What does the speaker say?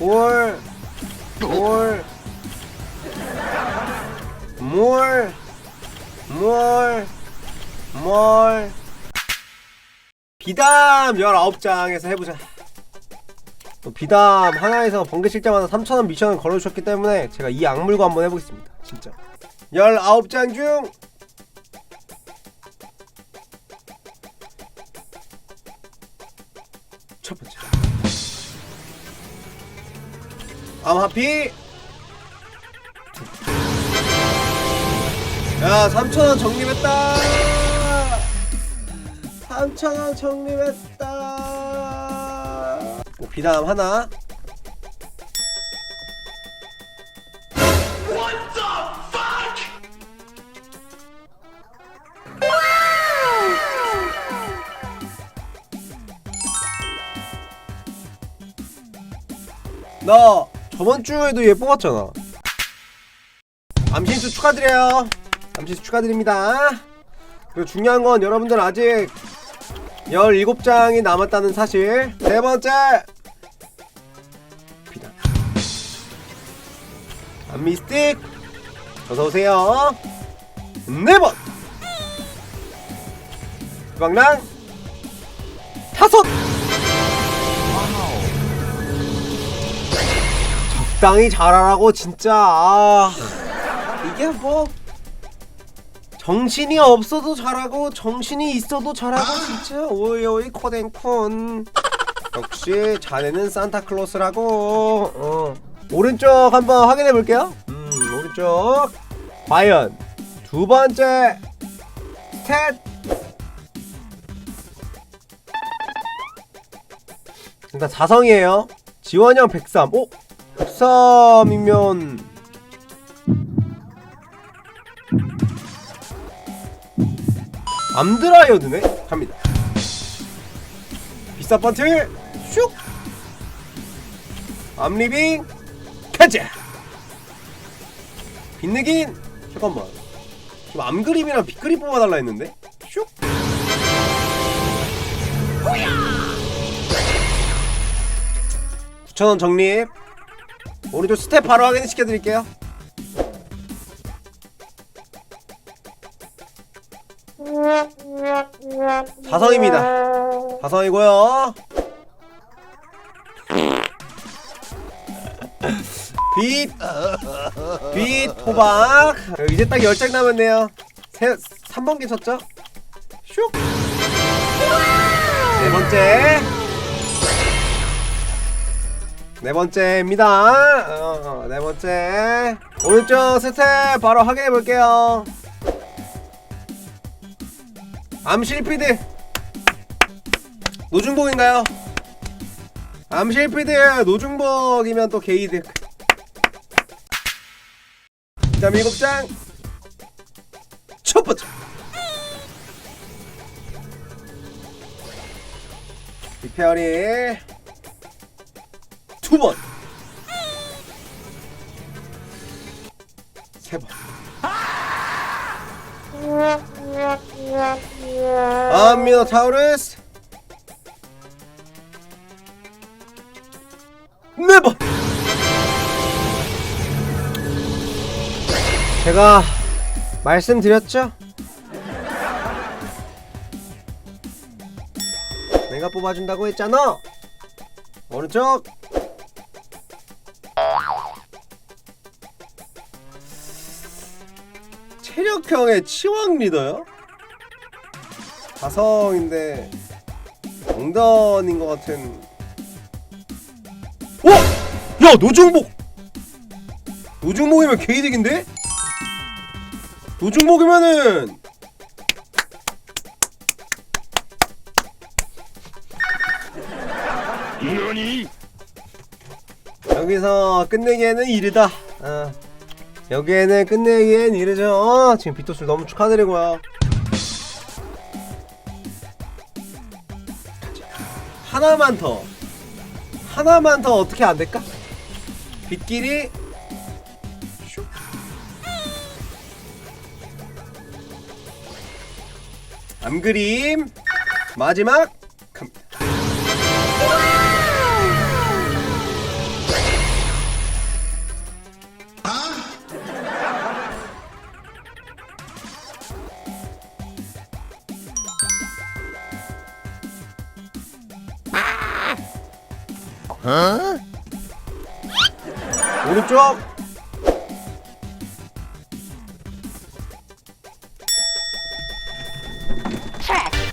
뭘, 뭘, 뭘, 뭘, 뭘. 비담 19장에서 해보자. 또 비담 하나에서 번개 실장마다 3,000원 미션을 걸어주셨기 때문에 제가 이 악물고 한번 해보겠습니다. 진짜. 19장 중 암하피 야 3,000원 적립했다. 3,000원 적립했다. 뭐 비담 하나? 나 저번 주에도 얘 뽑았잖아. 암신수 축하드려요. 암신수 축하드립니다. 그리고 중요한 건 여러분들 아직 17장이 남았다는 사실. 세 번째. 암미스틱. 어서오세요. 네 번. 주방랑. 다섯. 적당히 잘하라고 진짜. 아, 이게 뭐 정신이 없어도 잘하고 정신이 있어도 잘하고 진짜. 오이 오이 코덴콘. 역시 자네는 산타클로스라고. 어. 오른쪽 한번 확인해 볼게요. 음 오른쪽. 과연 두 번째 스탯 일단 4성이에요. 지원형 103 오? 103이면 암드라이어드네? 갑니다. 비싸 번틀 슉! 암리빙 가자 빗내긴 잠깐만. 지금 암그림이랑 빗그림 뽑아달라 했는데? 슉! 9,000원 적립 오른쪽 스텝 바로 확인 시켜 드릴게요. 사성입니다. 사성이고요. 빛, 빛, 호박. 이제 딱 10장 남았네요. 세, 3번개 쳤죠? 슉. 네 번째. 네 번째입니다. 어, 네 번째. 오른쪽 스텝 바로 확인해 볼게요. 암실피드. 노중복인가요? 암실피드 노중복이면 또 게이드. 다음 일곱 장. 첫 번째. 리페어리. 두 번. 세 번. 아 미노타우루스. 네 번. 제가 말씀드렸죠? 내가 뽑아준다고 했잖아. 오른쪽. 체력형의 치왕 리더요? 가성인데 엉던인 것 같은. 어? 야 노중복. 노중복이면 개이득인데? 노중복이면은? 여기서 끝내기에는 이르다. 어. 여기에는 끝내기엔 이르죠. 어, 지금 비토스 너무 축하드리고요. 하나만 더. 하나만 더 어떻게 안 될까? 빗길이 슉. 암그림 마지막 오른쪽. 트랙.